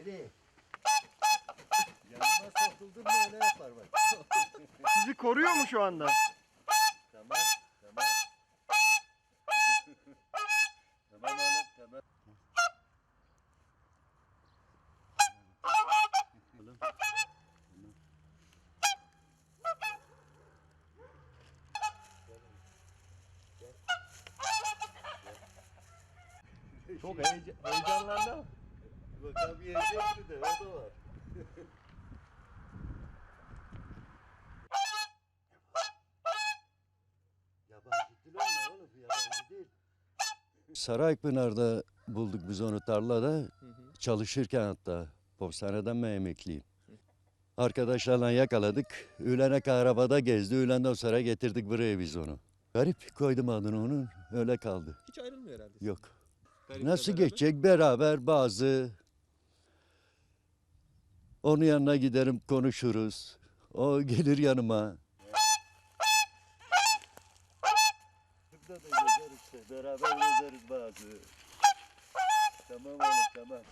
Nereye? Yanıma sokuldun mu öyle yapar bak. Sizi koruyor mu şu anda? tamam, tamam. tamam oğlum, tamam. Oğlum, Çok heyecanlandı. Bakalım yiyecek mi de o da var. yabancı değil onlar oğlum, yabancı değil. Saraypınar'da bulduk biz onu tarlada. Çalışırken hatta. Postaneden ben emekliyim. Arkadaşlarla yakaladık. Öğlene kadar arabada gezdi. Öğlenden sonra getirdik buraya biz onu. Garip koydum adını onun. Öyle kaldı. Hiç ayrılmıyor herhalde. Yok. Garip'le Nasıl beraber. geçecek beraber bazı onun yanına giderim konuşuruz. O gelir yanıma. Beraber gezeriz bazı. Tamam oğlum tamam.